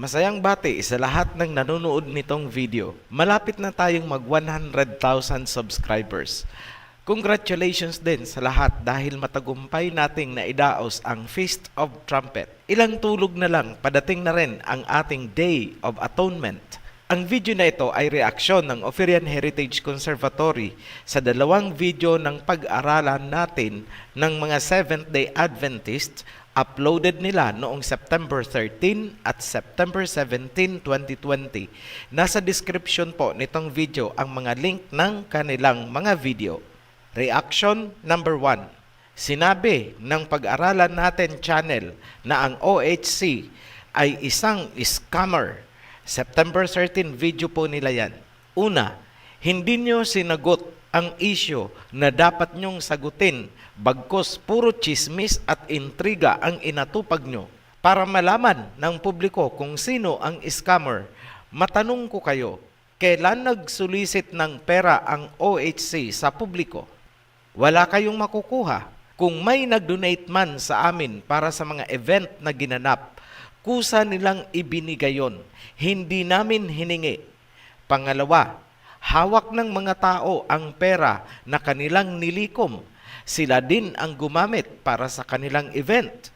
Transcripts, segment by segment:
Masayang bati sa lahat ng nanonood nitong video. Malapit na tayong mag 100,000 subscribers. Congratulations din sa lahat dahil matagumpay nating naidaos ang Feast of Trumpet. Ilang tulog na lang, padating na rin ang ating Day of Atonement. Ang video na ito ay reaksyon ng Oferian Heritage Conservatory sa dalawang video ng pag-aralan natin ng mga Seventh-day Adventists uploaded nila noong September 13 at September 17, 2020. Nasa description po nitong video ang mga link ng kanilang mga video. Reaction number 1. Sinabi ng pag-aralan natin channel na ang OHC ay isang scammer. September 13 video po nila yan. Una, hindi nyo sinagot ang issue na dapat nyong sagutin bagkos puro chismis at intriga ang inatupag nyo. Para malaman ng publiko kung sino ang scammer, matanong ko kayo, kailan nagsulisit ng pera ang OHC sa publiko? Wala kayong makukuha. Kung may nag-donate man sa amin para sa mga event na ginanap, kusa nilang ibinigay yon. Hindi namin hiningi. Pangalawa, hawak ng mga tao ang pera na kanilang nilikom. Sila din ang gumamit para sa kanilang event.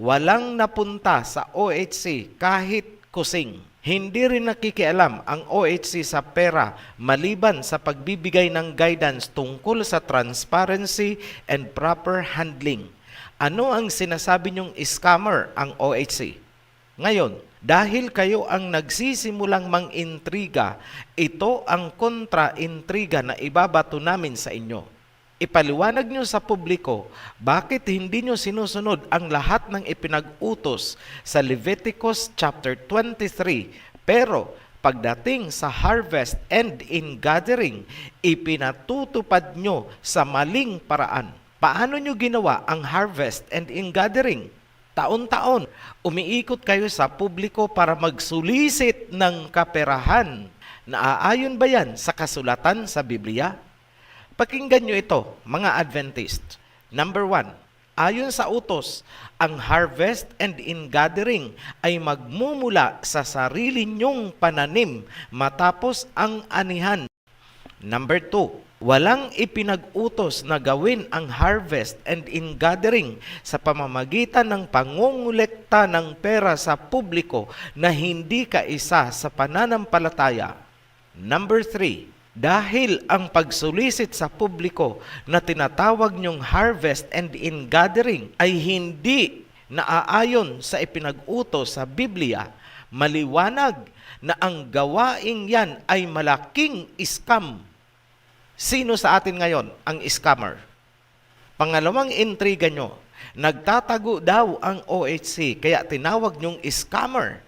Walang napunta sa OHC kahit kusing. Hindi rin nakikialam ang OHC sa pera maliban sa pagbibigay ng guidance tungkol sa transparency and proper handling. Ano ang sinasabi niyong scammer ang OHC? Ngayon, dahil kayo ang nagsisimulang mang-intriga, ito ang kontra-intriga na ibabato namin sa inyo. Ipaliwanag nyo sa publiko bakit hindi nyo sinusunod ang lahat ng ipinag-utos sa Leviticus chapter 23 pero pagdating sa harvest and in gathering, ipinatutupad nyo sa maling paraan. Paano nyo ginawa ang harvest and in gathering? Taon-taon, umiikot kayo sa publiko para magsulisit ng kaperahan. Naaayon ba yan sa kasulatan sa Biblia? Pakinggan nyo ito, mga Adventist. Number one, ayon sa utos, ang harvest and in-gathering ay magmumula sa sarili nyong pananim matapos ang anihan. Number two, walang ipinag-utos na gawin ang harvest and in-gathering sa pamamagitan ng pangungulekta ng pera sa publiko na hindi kaisa sa pananampalataya. Number three, dahil ang pagsulisit sa publiko na tinatawag niyong harvest and in gathering ay hindi naaayon sa ipinag-utos sa Biblia, maliwanag na ang gawaing yan ay malaking scam. Sino sa atin ngayon ang scammer? Pangalawang intriga nyo, nagtatago daw ang OHC kaya tinawag nyong scammer.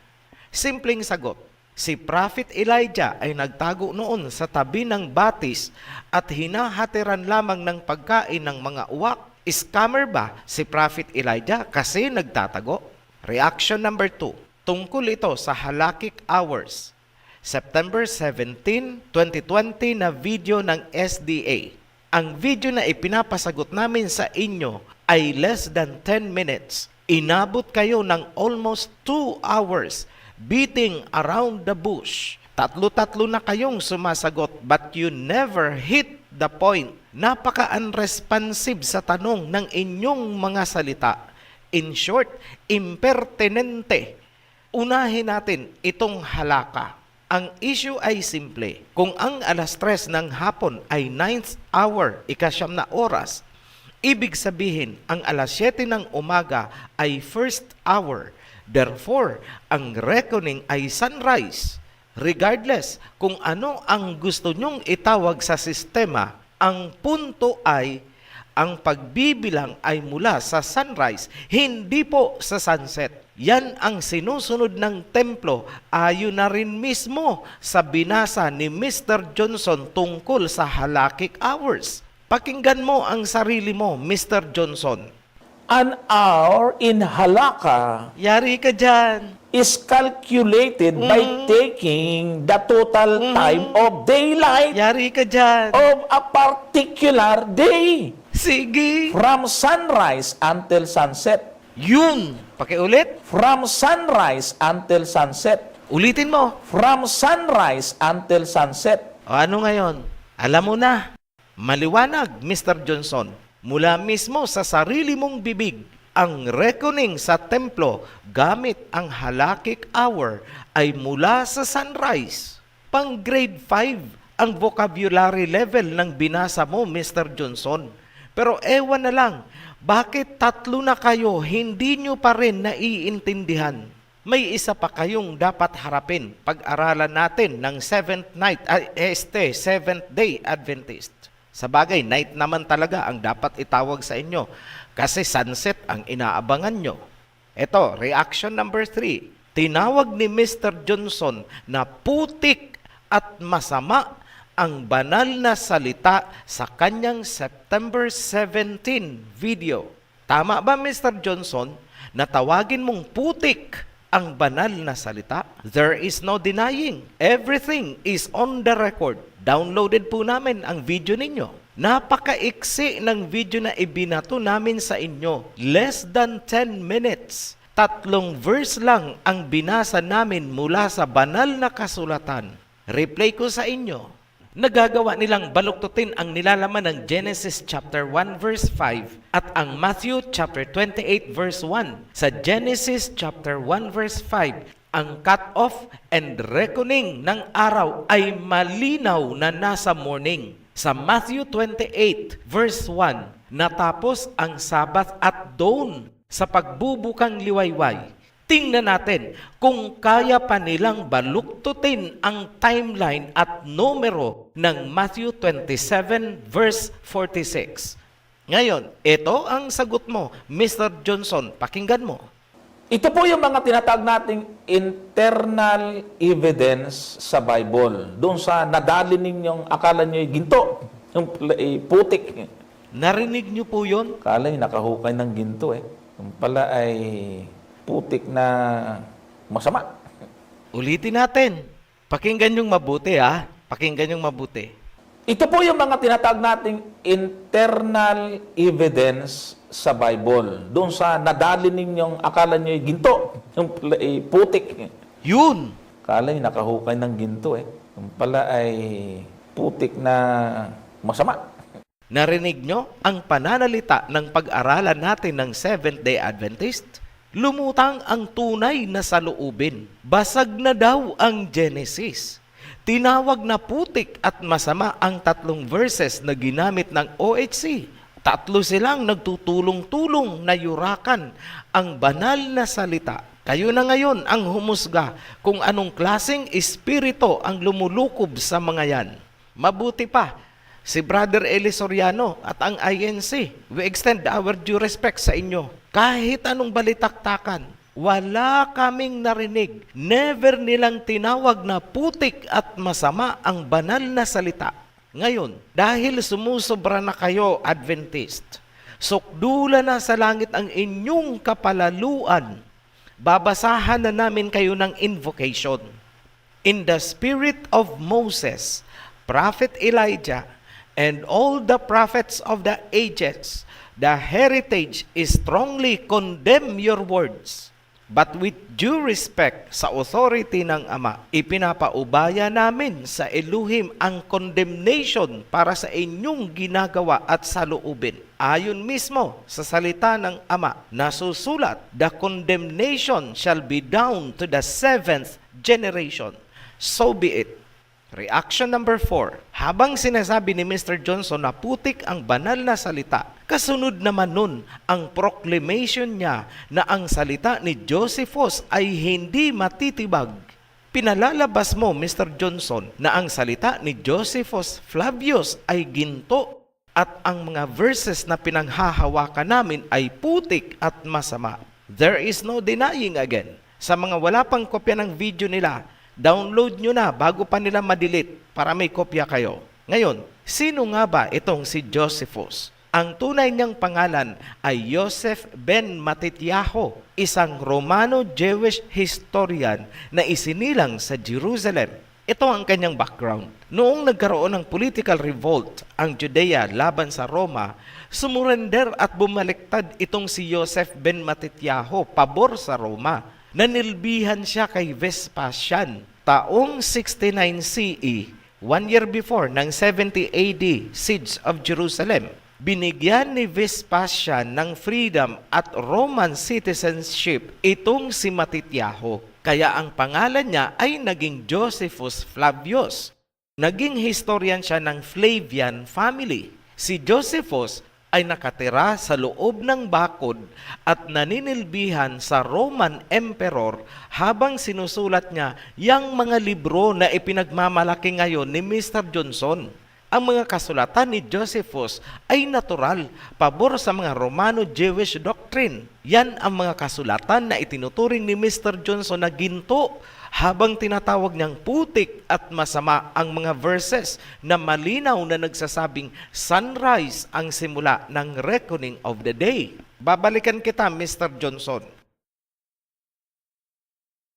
Simpleng sagot, si Prophet Elijah ay nagtago noon sa tabi ng batis at hinahatiran lamang ng pagkain ng mga uwak. Scammer ba si Prophet Elijah kasi nagtatago? Reaction number 2. Tungkol ito sa Halakik Hours. September 17, 2020 na video ng SDA. Ang video na ipinapasagot namin sa inyo ay less than 10 minutes. Inabot kayo ng almost 2 hours beating around the bush. Tatlo-tatlo na kayong sumasagot but you never hit the point. Napaka-unresponsive sa tanong ng inyong mga salita. In short, impertinente. Unahin natin itong halaka. Ang issue ay simple. Kung ang alas 3 ng hapon ay 9th hour, ikasyam na oras, ibig sabihin ang alas 7 ng umaga ay first hour. Therefore, ang reckoning ay sunrise. Regardless kung ano ang gusto nyong itawag sa sistema, ang punto ay ang pagbibilang ay mula sa sunrise, hindi po sa sunset. Yan ang sinusunod ng templo ayon na rin mismo sa binasa ni Mr. Johnson tungkol sa halakik hours. Pakinggan mo ang sarili mo, Mr. Johnson. An hour in halakha Yari ka dyan. is calculated by taking the total time of daylight Yari ka dyan. of a particular day Sige. from sunrise until sunset. Yun. Pakiulit. From sunrise until sunset. Ulitin mo. From sunrise until sunset. O ano ngayon? Alam mo na. Maliwanag, Mr. Johnson. Mula mismo sa sarili mong bibig, ang reckoning sa templo gamit ang halakik hour ay mula sa sunrise. Pang grade 5 ang vocabulary level ng binasa mo, Mr. Johnson. Pero ewan na lang, bakit tatlo na kayo hindi nyo pa rin naiintindihan? May isa pa kayong dapat harapin pag-aralan natin ng seventh night, ay, este, seventh day Adventist. Sa bagay, night naman talaga ang dapat itawag sa inyo kasi sunset ang inaabangan nyo. Ito, reaction number three. Tinawag ni Mr. Johnson na putik at masama ang banal na salita sa kanyang September 17 video. Tama ba Mr. Johnson na tawagin mong putik ang banal na salita? There is no denying. Everything is on the record. Downloaded po namin ang video ninyo. Napakaiksi ng video na ibinato namin sa inyo. Less than 10 minutes. Tatlong verse lang ang binasa namin mula sa banal na kasulatan. Replay ko sa inyo. Nagagawa nilang baluktutin ang nilalaman ng Genesis chapter 1 verse 5 at ang Matthew chapter 28 verse 1. Sa Genesis chapter 1 verse 5, ang cut-off and reckoning ng araw ay malinaw na nasa morning. Sa Matthew 28 verse 1, natapos ang Sabbath at dawn sa pagbubukang liwayway. Tingnan natin kung kaya pa nilang baluktutin ang timeline at numero ng Matthew 27 verse 46. Ngayon, ito ang sagot mo, Mr. Johnson. Pakinggan mo. Ito po yung mga tinatag nating internal evidence sa Bible. Doon sa nadali ninyong akala nyo ginto. Yung ay putik. Narinig niyo po yon? Akala nyo nakahukay ng ginto eh. Yung pala ay putik na masama. Ulitin natin. Pakinggan yung mabuti ha. Pakinggan yung mabuti. Ito po yung mga tinatag nating internal evidence sa Bible. Doon sa nadali ninyong akala nyo ginto. Yung pala ay putik. Yun. Akala nyo nakahukay ng ginto eh. Yung pala ay putik na masama. Narinig nyo ang pananalita ng pag-aralan natin ng Seventh-day Adventist? Lumutang ang tunay na saloobin. Basag na daw ang Genesis. Tinawag na putik at masama ang tatlong verses na ginamit ng OHC. Tatlo silang nagtutulong-tulong na yurakan ang banal na salita. Kayo na ngayon ang humusga kung anong klaseng espiritu ang lumulukob sa mga yan. Mabuti pa, si Brother Eli Soriano at ang INC, we extend our due respect sa inyo. Kahit anong balitaktakan, wala kaming narinig. Never nilang tinawag na putik at masama ang banal na salita. Ngayon, dahil sumusobra na kayo, Adventist, sukdula na sa langit ang inyong kapalaluan, babasahan na namin kayo ng invocation. In the spirit of Moses, Prophet Elijah, and all the prophets of the ages, the heritage is strongly condemn your words. But with due respect sa authority ng Ama, ipinapaubaya namin sa Elohim ang condemnation para sa inyong ginagawa at saluubin. Ayon mismo sa salita ng Ama, nasusulat, The condemnation shall be down to the seventh generation. So be it. Reaction number 4. Habang sinasabi ni Mr. Johnson na putik ang banal na salita, kasunod naman nun ang proclamation niya na ang salita ni Josephus ay hindi matitibag. Pinalalabas mo, Mr. Johnson, na ang salita ni Josephus Flavius ay ginto at ang mga verses na pinanghahawakan namin ay putik at masama. There is no denying again. Sa mga wala pang kopya ng video nila, download nyo na bago pa nila madelete para may kopya kayo. Ngayon, sino nga ba itong si Josephus? Ang tunay niyang pangalan ay Joseph ben Matityaho, isang Romano-Jewish historian na isinilang sa Jerusalem. Ito ang kanyang background. Noong nagkaroon ng political revolt ang Judea laban sa Roma, sumurrender at bumaliktad itong si Joseph ben Matityahu pabor sa Roma. Nanilbihan siya kay Vespasian taong 69 CE, one year before ng 70 AD siege of Jerusalem. Binigyan ni Vespasian ng freedom at Roman citizenship itong si Matityahu. Kaya ang pangalan niya ay naging Josephus Flavius. Naging historian siya ng Flavian family. Si Josephus ay nakatira sa loob ng bakod at naninilbihan sa Roman Emperor habang sinusulat niya yang mga libro na ipinagmamalaki ngayon ni Mr. Johnson. Ang mga kasulatan ni Josephus ay natural, pabor sa mga Romano-Jewish doctrine. Yan ang mga kasulatan na itinuturing ni Mr. Johnson na ginto habang tinatawag niyang putik at masama ang mga verses na malinaw na nagsasabing sunrise ang simula ng reckoning of the day. Babalikan kita, Mr. Johnson.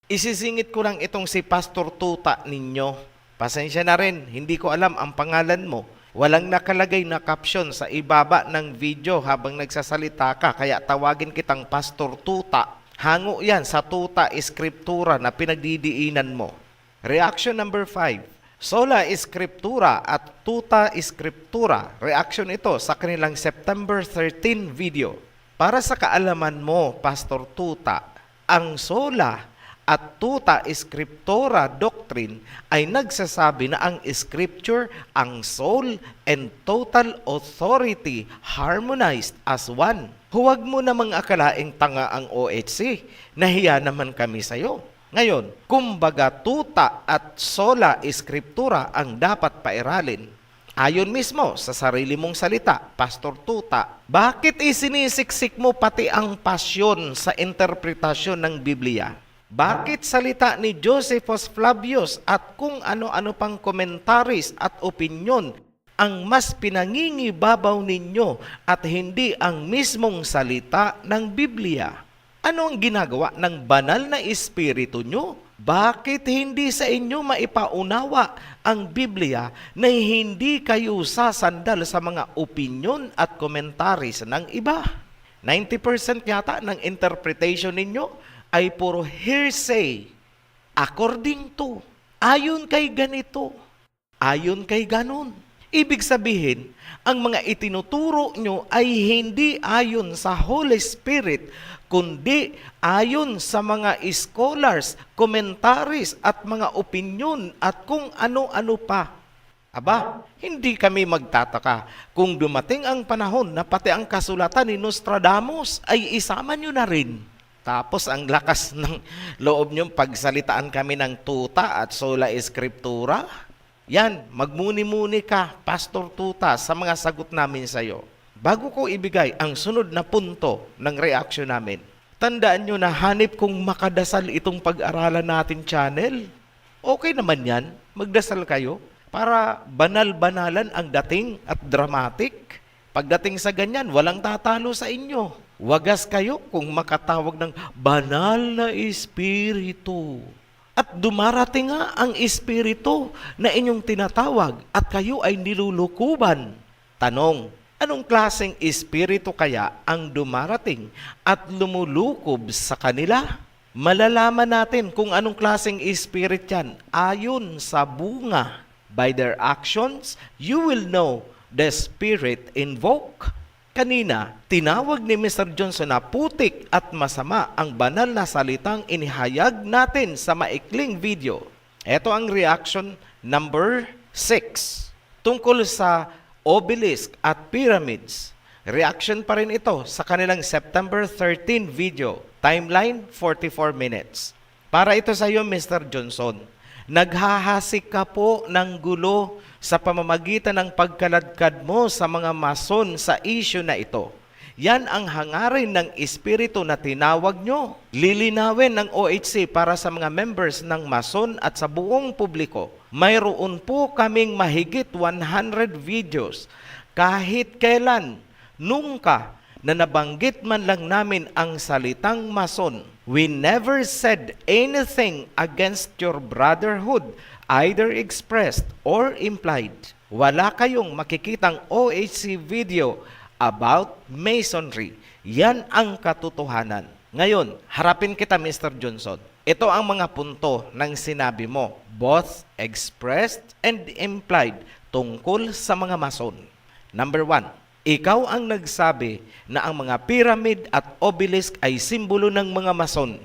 Isisingit ko lang itong si Pastor Tuta ninyo. Pasensya na rin, hindi ko alam ang pangalan mo. Walang nakalagay na caption sa ibaba ng video habang nagsasalita ka, kaya tawagin kitang Pastor Tuta. Hango yan sa tuta eskriptura na pinagdidiinan mo. Reaction number 5. Sola Escriptura at Tuta Escriptura. Reaction ito sa kanilang September 13 video. Para sa kaalaman mo, Pastor Tuta, ang Sola at Tuta Scriptura Doctrine ay nagsasabi na ang Scripture, ang soul, and total authority harmonized as one. Huwag mo namang akalaing tanga ang OHC. Nahiya naman kami sa'yo. Ngayon, kumbaga tuta at sola Scriptura ang dapat pairalin. Ayon mismo sa sarili mong salita, Pastor Tuta, bakit isinisiksik mo pati ang pasyon sa interpretasyon ng Biblia? Bakit salita ni Josephus Flavius at kung ano-ano pang komentaris at opinyon ang mas pinangingibabaw ninyo at hindi ang mismong salita ng Biblia? Ano ang ginagawa ng banal na espiritu nyo? Bakit hindi sa inyo maipaunawa ang Biblia na hindi kayo sasandal sa mga opinyon at komentaris ng iba? 90% yata ng interpretation ninyo ay puro hearsay. According to, ayon kay ganito, ayon kay ganon. Ibig sabihin, ang mga itinuturo nyo ay hindi ayon sa Holy Spirit, kundi ayon sa mga scholars, commentaries at mga opinyon at kung ano-ano pa. Aba, hindi kami magtataka kung dumating ang panahon na pati ang kasulatan ni Nostradamus ay isama nyo na rin. Tapos ang lakas ng loob niyong pagsalitaan kami ng tuta at sola eskriptura. Yan, magmuni-muni ka, Pastor Tuta, sa mga sagot namin sa iyo. Bago ko ibigay ang sunod na punto ng reaction namin, tandaan nyo na hanip kong makadasal itong pag-aralan natin channel. Okay naman yan, magdasal kayo para banal-banalan ang dating at dramatic. Pagdating sa ganyan, walang tatalo sa inyo. Wagas kayo kung makatawag ng banal na espiritu. At dumarating nga ang espiritu na inyong tinatawag at kayo ay nilulukuban. Tanong, anong klaseng espiritu kaya ang dumarating at lumulukob sa kanila? Malalaman natin kung anong klaseng spirit yan ayon sa bunga. By their actions, you will know the spirit invoke. Kanina, tinawag ni Mr. Johnson na putik at masama ang banal na salitang inihayag natin sa maikling video. Ito ang reaction number 6 tungkol sa obelisk at pyramids. Reaction pa rin ito sa kanilang September 13 video, timeline 44 minutes. Para ito sa iyo, Mr. Johnson. Naghahasik ka po ng gulo sa pamamagitan ng pagkaladkad mo sa mga mason sa issue na ito. Yan ang hangarin ng espiritu na tinawag nyo. Lilinawin ng OHC para sa mga members ng mason at sa buong publiko. Mayroon po kaming mahigit 100 videos kahit kailan, nungka, na nabanggit man lang namin ang salitang mason. We never said anything against your brotherhood, either expressed or implied. Wala kayong makikitang OHC video about masonry. Yan ang katotohanan. Ngayon, harapin kita Mr. Johnson. Ito ang mga punto ng sinabi mo, both expressed and implied tungkol sa mga mason. Number one, ikaw ang nagsabi na ang mga pyramid at obelisk ay simbolo ng mga mason.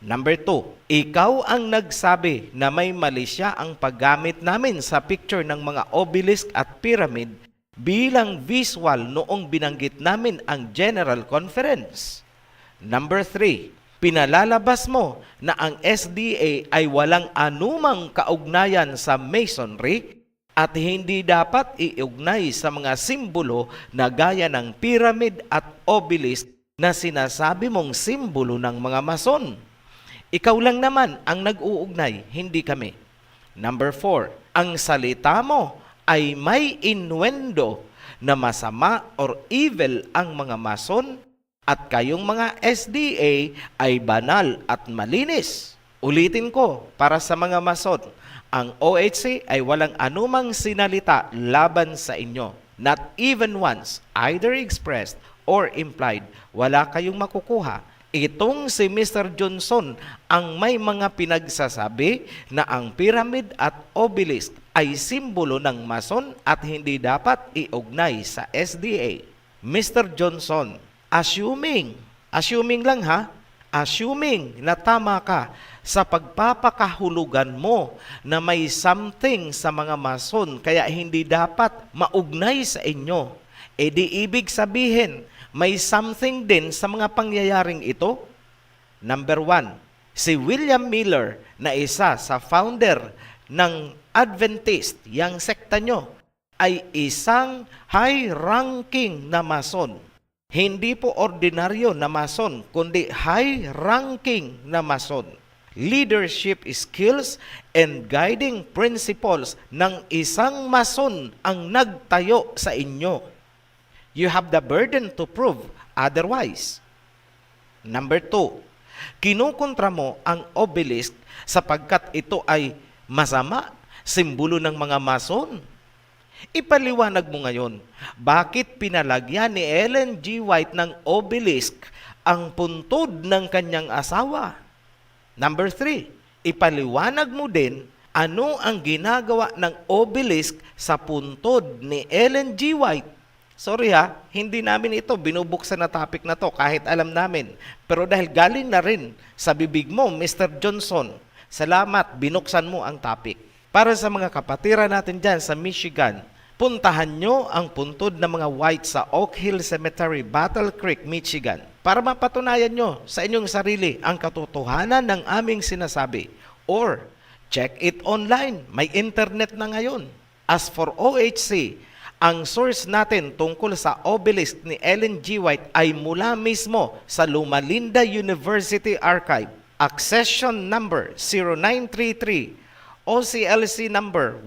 Number two, ikaw ang nagsabi na may mali siya ang paggamit namin sa picture ng mga obelisk at pyramid bilang visual noong binanggit namin ang General Conference. Number three, pinalalabas mo na ang SDA ay walang anumang kaugnayan sa masonry at hindi dapat iugnay sa mga simbolo na gaya ng pyramid at obelisk na sinasabi mong simbolo ng mga mason. Ikaw lang naman ang nag-uugnay, hindi kami. Number four, ang salita mo ay may innuendo na masama or evil ang mga mason at kayong mga SDA ay banal at malinis. Ulitin ko para sa mga mason, ang OHC ay walang anumang sinalita laban sa inyo. Not even once, either expressed or implied, wala kayong makukuha. Itong si Mr. Johnson ang may mga pinagsasabi na ang pyramid at obelisk ay simbolo ng mason at hindi dapat iugnay sa SDA. Mr. Johnson, assuming, assuming lang ha, assuming na tama ka sa pagpapakahulugan mo na may something sa mga mason kaya hindi dapat maugnay sa inyo, e di ibig sabihin, may something din sa mga pangyayaring ito? Number one, si William Miller na isa sa founder ng Adventist, yang sekta nyo, ay isang high-ranking na mason. Hindi po ordinaryo na mason, kundi high-ranking na mason. Leadership skills and guiding principles ng isang mason ang nagtayo sa inyo. You have the burden to prove otherwise. Number two, kinukontra mo ang obelisk sapagkat ito ay masama, simbolo ng mga mason. Ipaliwanag mo ngayon, bakit pinalagyan ni Ellen G. White ng obelisk ang puntod ng kanyang asawa? Number three, ipaliwanag mo din ano ang ginagawa ng obelisk sa puntod ni Ellen G. White. Sorry ha, hindi namin ito binubuksan na topic na to kahit alam namin. Pero dahil galing na rin sa bibig mo, Mr. Johnson, salamat, binuksan mo ang topic. Para sa mga kapatira natin dyan sa Michigan, puntahan nyo ang puntod ng mga white sa Oak Hill Cemetery, Battle Creek, Michigan para mapatunayan nyo sa inyong sarili ang katotohanan ng aming sinasabi. Or, check it online. May internet na ngayon. As for OHC, ang source natin tungkol sa obelisk ni Ellen G. White ay mula mismo sa Loma Linda University Archive. Accession number 0933 OCLC number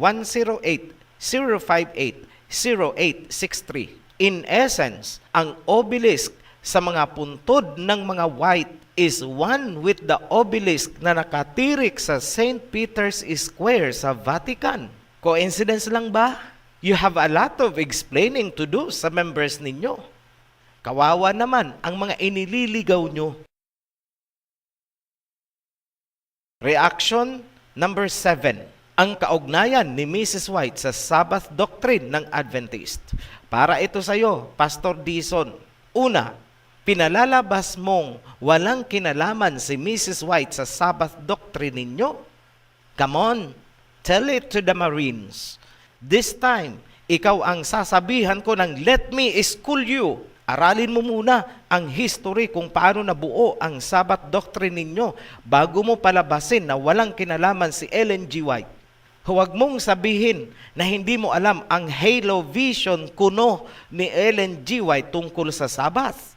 108-058-0863. In essence, ang obelisk sa mga puntod ng mga white is one with the obelisk na nakatirik sa St. Peter's Square sa Vatican. Coincidence lang ba? You have a lot of explaining to do sa members ninyo. Kawawa naman ang mga inililigaw nyo. Reaction number 7. Ang kaugnayan ni Mrs. White sa Sabbath doctrine ng Adventist. Para ito sa iyo, Pastor Dison. Una, pinalalabas mong walang kinalaman si Mrs. White sa Sabbath doctrine ninyo. Come on, tell it to the Marines. This time, ikaw ang sasabihan ko ng let me school you. Aralin mo muna ang history kung paano nabuo ang Sabbath doctrine ninyo bago mo palabasin na walang kinalaman si Ellen G. White. Huwag mong sabihin na hindi mo alam ang halo vision kuno ni Ellen G. White tungkol sa Sabbath.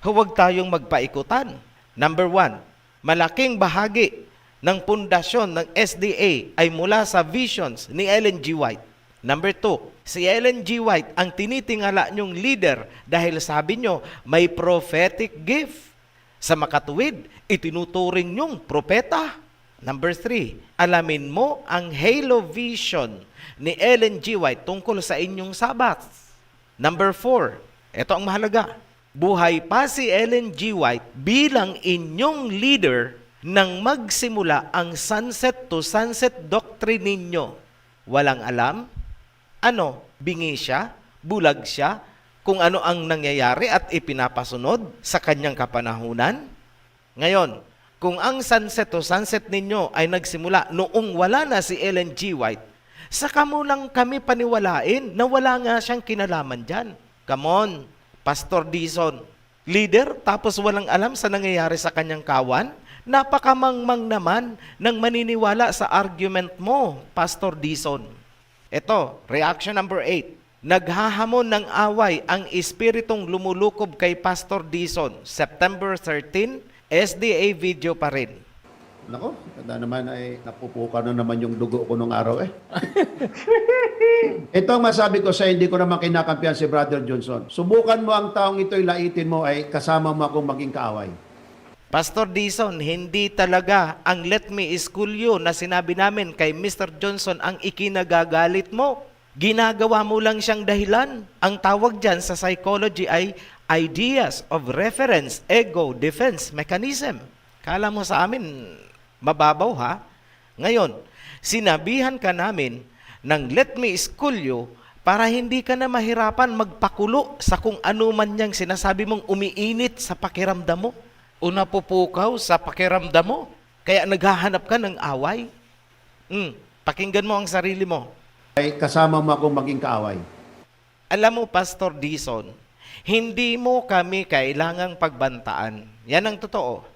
Huwag tayong magpaikutan. Number one, malaking bahagi ng pundasyon ng SDA ay mula sa visions ni Ellen G. White. Number two, si Ellen G. White ang tinitingala niyong leader dahil sabi niyo may prophetic gift. Sa makatuwid, itinuturing niyong propeta. Number three, alamin mo ang halo vision ni Ellen G. White tungkol sa inyong Sabbath. Number four, ito ang mahalaga. Buhay pa si Ellen G. White bilang inyong leader nang magsimula ang sunset to sunset doctrine ninyo. Walang alam? Ano? Bingi siya? Bulag siya? Kung ano ang nangyayari at ipinapasunod sa kanyang kapanahunan? Ngayon, kung ang sunset to sunset ninyo ay nagsimula noong wala na si Ellen G. White, saka mo lang kami paniwalain na wala nga siyang kinalaman dyan. Come on, Pastor Dizon. Leader, tapos walang alam sa nangyayari sa kanyang kawan? Napakamangmang naman ng maniniwala sa argument mo, Pastor Dizon. Ito, reaction number 8. Naghahamon ng away ang espiritong lumulukob kay Pastor Dizon. September 13, SDA video pa rin. Nako, kada naman ay napupuka na naman yung dugo ko nung araw eh. Ito ang masabi ko sa hindi ko naman kinakampihan si Brother Johnson. Subukan mo ang taong ito'y laitin mo ay kasama mo akong maging kaaway. Pastor Dizon, hindi talaga ang let me school you na sinabi namin kay Mr. Johnson ang ikinagagalit mo. Ginagawa mo lang siyang dahilan. Ang tawag dyan sa psychology ay ideas of reference, ego, defense, mechanism. Kala mo sa amin, mababaw ha? Ngayon, sinabihan ka namin ng let me school you para hindi ka na mahirapan magpakulo sa kung ano man niyang sinasabi mong umiinit sa pakiramdam mo o napupukaw sa pakiramdam mo. Kaya naghahanap ka ng away. Hmm, pakinggan mo ang sarili mo. Ay kasama mo akong maging kaaway. Alam mo, Pastor Dison, hindi mo kami kailangang pagbantaan. Yan ang totoo.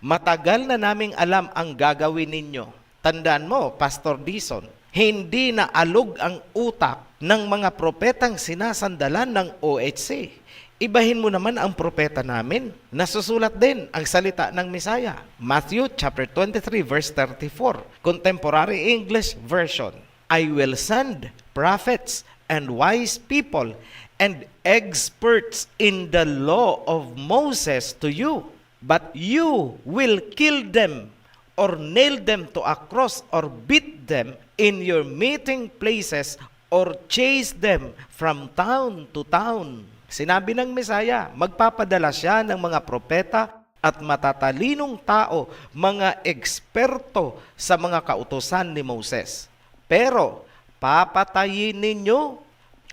Matagal na naming alam ang gagawin ninyo. Tandaan mo, Pastor Dison, hindi na alog ang utak ng mga propetang sinasandalan ng OHC. Ibahin mo naman ang propeta namin. Nasusulat din ang salita ng Misaya. Matthew chapter 23 verse 34, Contemporary English Version. I will send prophets and wise people and experts in the law of Moses to you, but you will kill them or nail them to a cross or beat them in your meeting places or chase them from town to town. Sinabi ng Mesaya, magpapadala siya ng mga propeta at matatalinong tao, mga eksperto sa mga kautosan ni Moses. Pero, papatayin ninyo.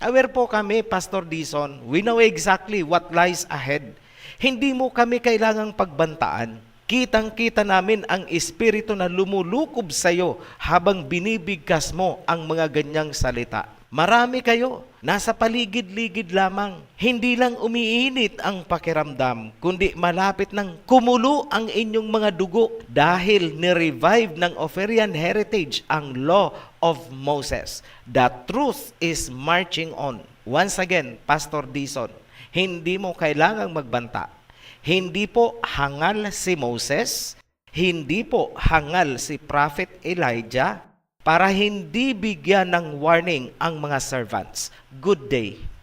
Aware po kami, Pastor Dison, we know exactly what lies ahead. Hindi mo kami kailangang pagbantaan. Kitang-kita namin ang espiritu na lumulukob sa iyo habang binibigkas mo ang mga ganyang salita. Marami kayo, nasa paligid-ligid lamang. Hindi lang umiinit ang pakiramdam, kundi malapit ng kumulo ang inyong mga dugo dahil ni-revive ng Opherian heritage ang law of Moses. The truth is marching on. Once again, Pastor Dison, hindi mo kailangang magbanta. Hindi po hangal si Moses, hindi po hangal si Prophet Elijah para hindi bigyan ng warning ang mga servants. Good day.